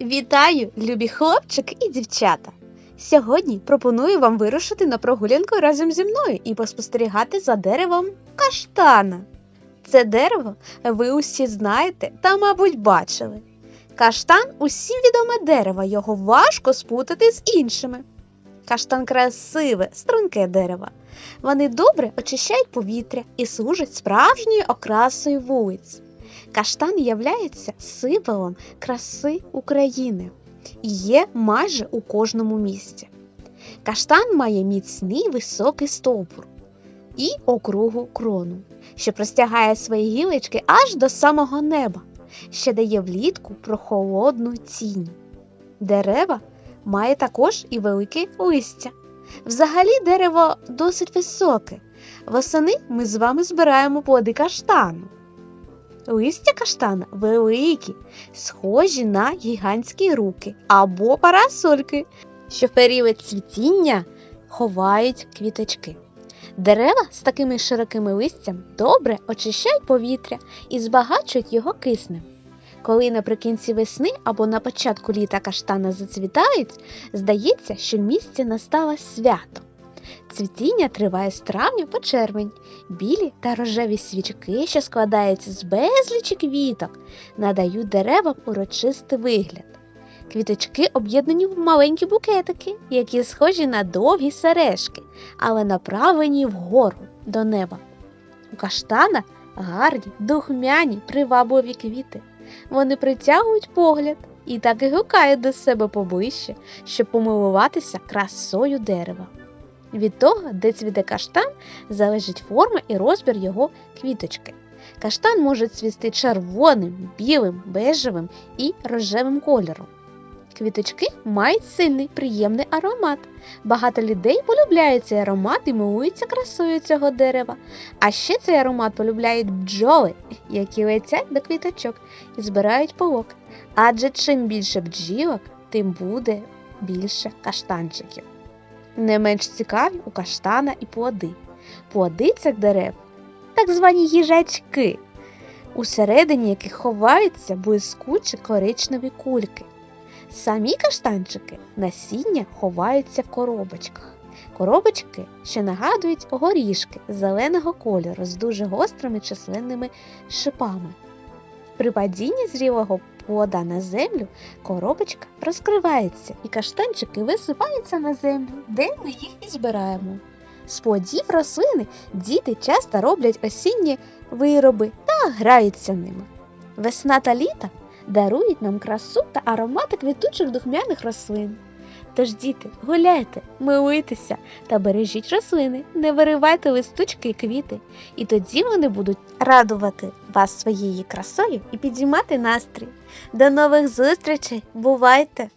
Вітаю, любі хлопчики і дівчата! Сьогодні пропоную вам вирушити на прогулянку разом зі мною і поспостерігати за деревом каштана. Це дерево ви усі знаєте та, мабуть, бачили. Каштан усім відоме дерево, його важко спутати з іншими. Каштан красиве, струнке дерево. Вони добре очищають повітря і служать справжньою окрасою вулиць. Каштан являється символом краси України і є майже у кожному місті. Каштан має міцний високий стовбур і округу крону, що простягає свої гілочки аж до самого неба, що дає влітку прохолодну тінь. Дерева має також і велике листя. Взагалі дерево досить високе. Восени ми з вами збираємо плоди каштану. Листя каштана великі, схожі на гігантські руки або парасольки, що в період цвітіння ховають квіточки. Дерева з такими широкими листям добре очищають повітря і збагачують його киснем. Коли наприкінці весни або на початку літа каштани зацвітають, здається, що в місті настало свято. Цвітіння триває з травня по червень. Білі та рожеві свічки, що складаються з безлічі квіток, надають деревам урочистий вигляд. Квіточки об'єднані в маленькі букетики, які схожі на довгі сережки, але направлені вгору до неба. У каштана гарні, духмяні, привабливі квіти. Вони притягують погляд і так і гукають до себе поближче, щоб помилуватися красою дерева. Від того, де цвіте каштан, залежить форма і розмір його квіточки. Каштан може цвісти червоним, білим, бежевим і рожевим кольором. Квіточки мають сильний приємний аромат. Багато людей полюбляють цей аромат і милуються красою цього дерева. А ще цей аромат полюбляють бджоли, які летять до квіточок і збирають полок. Адже чим більше бджілок, тим буде більше каштанчиків. Не менш цікаві у каштана і плоди. Плоди цих дерев так звані їжачки, усередині яких ховаються блискучі коричневі кульки. Самі каштанчики насіння ховаються в коробочках. Коробочки, що нагадують горішки зеленого кольору з дуже гострими численними шипами. При падінні зрілого плода на землю коробочка розкривається і каштанчики висипаються на землю, де ми їх і збираємо. З плодів рослини діти часто роблять осінні вироби та граються ними. Весна та літа дарують нам красу та аромати квітучих духмяних рослин. Тож, діти, гуляйте, милуйтеся та бережіть рослини, не виривайте листочки і квіти, і тоді вони будуть радувати вас своєю красою і підіймати настрій. До нових зустрічей! Бувайте!